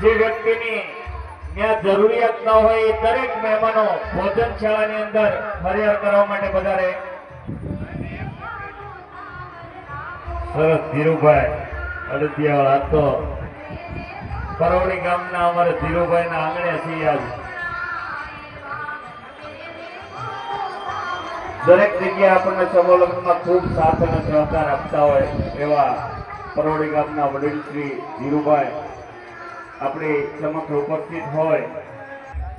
જે વ્યક્તિની ત્યાં જરૂરિયાત ન હોય દરેક મહેમાનો ભોજન શાળાની અંદર ફરિયાદ કરવા માટે વધારે સરસ ધીરુભાઈ. અડદિયાળ આ તો કરોડી ગામના અમારે ધીરુભાઈ ના આંગણે છીએ દરેક જગ્યાએ આપણને સમોલગ્નમાં ખૂબ સાથ અને સહકાર આપતા હોય એવા પરોડી ગામના વડીલ શ્રી ધીરુભાઈ આપણી સમક્ષ ઉપસ્થિત હોય.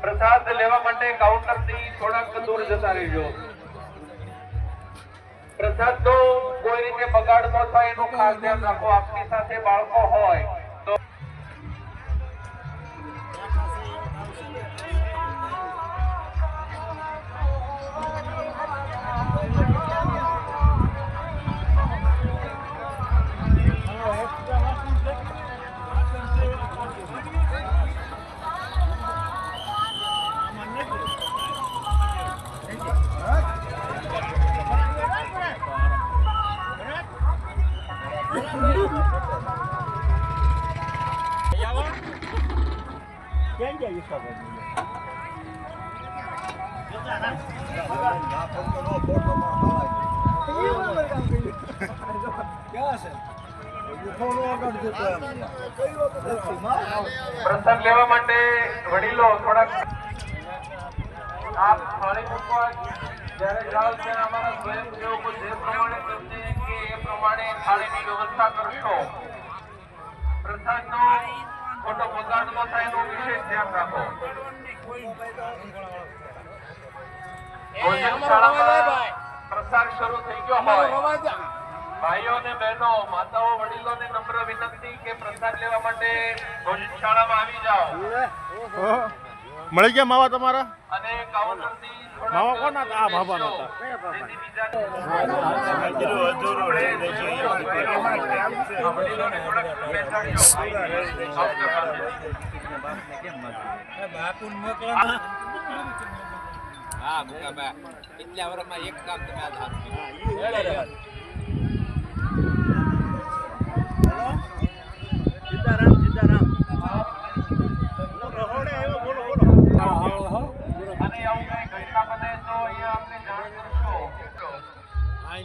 પ્રસાદ લેવા માટે કાઉન્ટરથી થોડાક દૂર જતા રહેજો. પ્રસાદ તો કોઈ રીતે બગાડ ન થાય એનું ખાસ ધ્યાન રાખો. આપની સાથે બાળકો હોય પ્રસાદ લેવા માટે વડીલો થોડાક આપ સ્થળે મૂકવા, જ્યારે જાઓ ત્યારે અમારા સ્વયંસેવકો જે પ્રમાણે કહેશે કે એ પ્રમાણે થાળીની વ્યવસ્થા કરશો. પ્રસાદનો ખોટો બગાડ ન થાય એનું વિશેષ ધ્યાન રાખો. પ્રસાર શરૂ થઈ ગયો હોય. ભાઈઓ ને બહેનો માતાઓ વડીલોને નમ્ર વિનંતી કે પ્રસાદ લેવા માટે ભોજનશાળામાં આવી જાઓ. મળી ગયા માવા તમારા માવા કોના હતા? આ બાબા પાસે. હા ભૂકાબા એટલા વર્ષમાં એક કામ તમે સીતારામ કર્યું. અને આવું કંઈ ઘટના બને તો અહીંયા અમને જાણ કરશો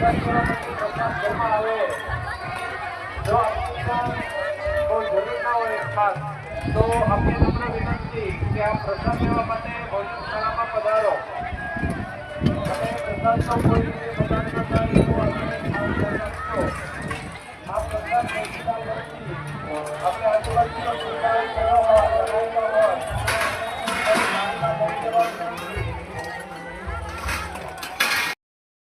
જો આપને કોઈ જરૂર ના હોય તો આપણે નમ્ર વિનંતી કે આ પ્રસાદ લેવા માટે ભોજનશાળામાં પધારો અને પ્રસાદનો કોઈ રીતે બગાડ